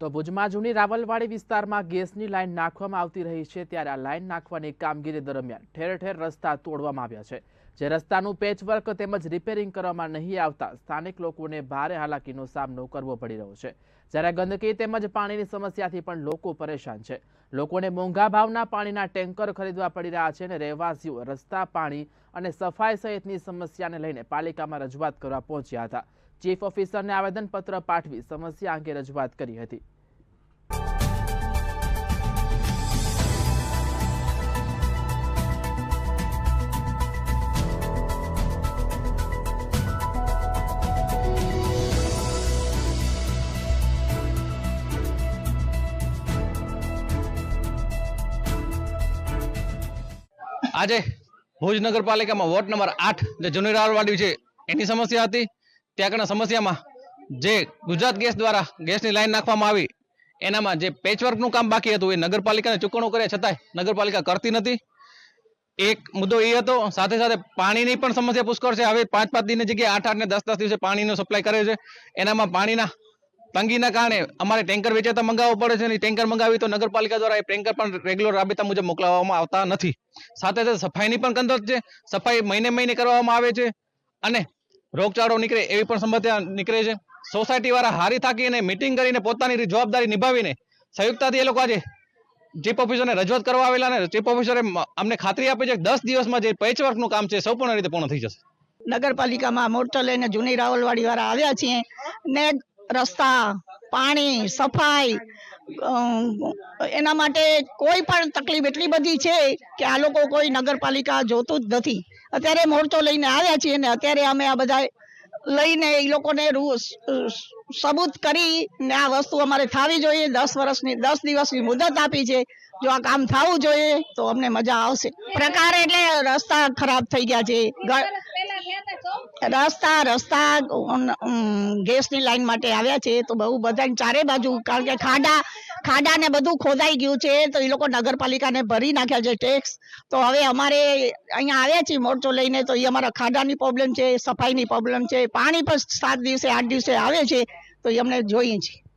તો ભુજમાં જૂની રાવલવાડી વિસ્તારમાં ગેસની લાઇન નાખવામાં આવતી રહી છે ત્યારે આ લાઇન નાખવાની કામગીરી દરમિયાન ઠેર ઠેર રસ્તા તોડવામાં આવ્યા છે. જે રસ્તાનું પેચવર્ક તેમજ રિપેરિંગ કરવામાં નહીં આવતા સ્થાનિક લોકોને ભારે હાલાકીનો સામનો કરવો પડી રહ્યો છે. જ્યારે ગંદકી તેમજ પાણીની સમસ્યાથી પણ લોકો પરેશાન છે. લોકોને મોંઘા ભાવના પાણીના ટેન્કર ખરીદવા પડી રહ્યા છે અને રહેવાસીઓ રસ્તા, પાણી અને સફાઈ સહિતની સમસ્યાને લઈને પાલિકામાં રજૂઆત કરવા પહોંચ્યા હતા. ચીફ ઓફિસરને આવેદનપત્ર પાઠવી સમસ્યા અંગે રજૂઆત કરી હતી. આજે ભુજ નગરપાલિકામાં વોર્ડ નંબર આઠ, જે જૂની રાવલવાડી છે, એની સમસ્યા હતી. ત્યાં સમસ્યામાં જે ગુજરાત ગેસ દ્વારા ગેસની લાઈન નાખવામાં આવી, એનામાં જે પેચવર્કનું કામ બાકી હતું, એ નગરપાલિકાને ચૂકવણું કર્યા છતાંય નગરપાલિકા કરતી નથી. એક મુદ્દો એ હતો, સાથે સાથે પાણીની પણ સમસ્યા પુષ્કળ છે. હવે પાંચ પાંચ દિનની જગ્યાએ આઠ આઠ ને દસ દસ દિવસે પાણીનો સપ્લાય કરે છે. એનામાં પાણીના તંગીના કારણે અમારે ટેન્કર વેચાતા મંગાવવું પડે છે અને ટેન્કર મંગાવી તો નગરપાલિકા દ્વારા એ ટેન્કર પણ રેગ્યુલર રાબેતા મુજબ મોકલાવવામાં આવતા નથી. સાથે સાથે સફાઈની પણ કંદોત છે. સફાઈ મહિને મહિને કરવામાં આવે છે અને રોગચાળો નીકળે એવી પણ સમસ્યા નીકળે છે. સોસાયટી વાળા હારી થાકીને મિટિંગ કરીને પોતાની જવાબદારી નિભાવીને સંયુક્તાથી એ લોકો આજે ચીફ ઓફિસરને રજૂઆત કરવા આવેલા ને ચીફ ઓફિસરે અમને ખાતરી આપી છે કે દસ દિવસમાં જે પેચવર્કનું કામ છે સંપૂર્ણ રીતે પૂર્ણ થઈ જશે. નગરપાલિકામાં મોરચો લઈને જૂની રાવલવાડી વાળા આવ્યા છીએ ને રસ્તા, પાણી, સફાઈ એના માટે કોઈ પણ તકલીફ એટલી બધી છે કે આ લોકો કોઈ નગરપાલિકા જોતું જ નથી. અત્યારે મોરચો લઈને આવ્યા છીએ ને અત્યારે અમે આ બધા લઈને એ લોકોને સબૂત કરી ને આ વસ્તુ અમારે થવી જોઈએ. દસ વર્ષની દસ દિવસની મુદત આપી છે. જો આ કામ થવું જોઈએ તો અમને મજા આવશે. પ્રકાર એટલે રસ્તા ખરાબ થઈ ગયા છે. રસ્તા રસ્તા ગેસની લાઈન માટે આવ્યા છે, તો બહુ બધા ચારે બાજુ, કારણ કે ખાડા ખાડા ને બધું ખોદાઈ ગયું છે, તો એ લોકો નગરપાલિકાને ભરી નાખ્યા છે ટેક્સ. તો હવે અમારે અહીંયા આવ્યા છીએ મોરચો લઈને, તો એ અમારા ખાડાની પ્રોબ્લેમ છે, સફાઈની પ્રોબ્લેમ છે, પાણી પણ સાત દિવસે, આઠ દિવસે આવે છે, તો એ અમને જોઈએ છે